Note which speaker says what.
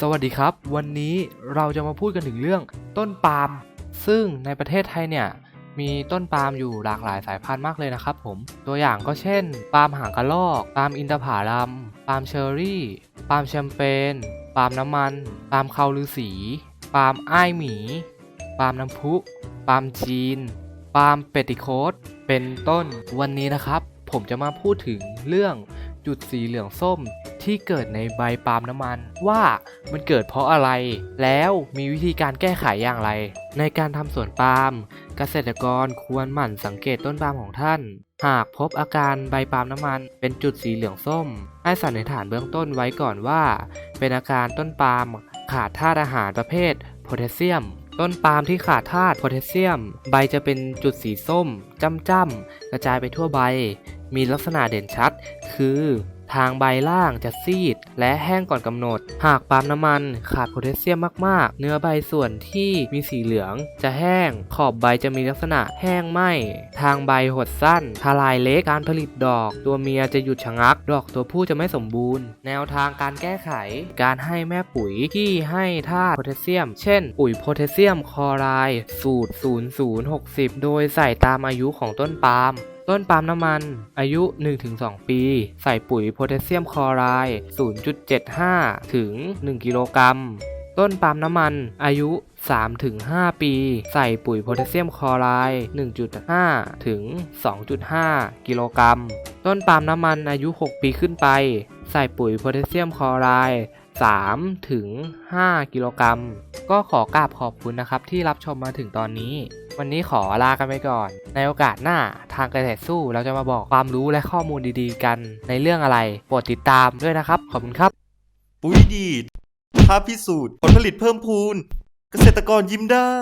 Speaker 1: สวัสดีครับ วันนี้เราจะมาพูดกันถึงเรื่องต้นปาล์มซึ่งในประเทศไทยเนี่ยมีต้นปาล์มอยู่หลากหลายสายพันธุ์มากเลยนะครับผมตัวอย่างก็เช่น ปาล์มหางกระรอก ปาล์มอินทผลัม ปาล์มเชอร์รี่ ปาล์มแชมเปญปาล์มน้ำมัน ปาล์มคาลือสี ปาล์มอ้ายหมี ปาล์มน้ำพุ ปาล์มจีน ปาล์มเปติโคสเป็นต้นวันนี้นะครับ ผมจะมาพูดถึงเรื่องจุดสีเหลืองส้ม ที่เกิดในใบปาล์มน้ำมัน ว่ามันเกิดเพราะอะไร แล้วมีวิธีการแก้ไขอย่างไร ในการทำสวนปาล์มเกษตรกรควรหมั่นสังเกตต้นปาล์มของท่าน หากพบอาการใบปาล์มน้ำมัน เป็นจุดสีเหลืองส้ม ให้สันนิษฐานเบื้องต้นไว้ก่อนว่า เป็นอาการต้นปาล์มขาดธาตุอาหารประเภทโพแทสเซียมต้นปาล์มที่ขาดธาตุโพแทสเซียม ใบจะเป็นจุดสีส้ม จ้ำๆกระจายไปทั่วใบ มีลักษณะเด่นชัด คือ ทางใบล่างจะซีด และแห้งก่อนกำหนด หากปาล์มน้ำมันขาดโพแทสเซียมมากๆ เนื้อใบส่วนที่มีสีเหลืองจะแห้ง ขอบใบจะมีลักษณะแห้งไหมทางใบหดสั้น ทลายเล็กการผลิตดอก ตัวเมียจะหยุดชะงัก ดอกตัวผู้จะไม่สมบูรณ์ แนวทางการแก้ไข การให้แม่ปุ๋ยที่ให้ธาตุโพแทสเซียม เช่น ปุ๋ยโพแทสเซียมคลอไรด์สูตร 0060 โดยใส่ตามอายุของต้นปาล์ม ต้นปาล์มน้ำมัน อายุ 1-2 ปี ใส่ปุ๋ยโพแทสเซียมคลอไรด์0.75 ถึง 1 กิโลกรัม ต้นปาล์มน้ำมันอายุ 3-5 ปี ใส่ปุ๋ยโพแทสเซียมคลอไรด์1.5 ถึง 2.5 กิโลกรัม ต้นปาล์มน้ำมันอายุ 6 ปีขึ้นไป ใส่ปุ๋ยโพแทสเซียมคลอไรด์ 3 ถึง 5 กิโลกรัม ก็ขอกราบขอบคุณนะครับที่รับชมมาถึงตอนนี้ วันนี้ขอลากันไปก่อน ในโอกาสหน้าทางเกษตรสู้เราจะมาบอกความรู้และข้อมูลดีๆ กันในเรื่องอะไร โปรดติดตามด้วยนะครับ ขอบคุณครับ
Speaker 2: ปุ๋ยดีดท้าพิสูจน์ผลผลิตเพิ่มพูน เกษตรกรยิ้มได้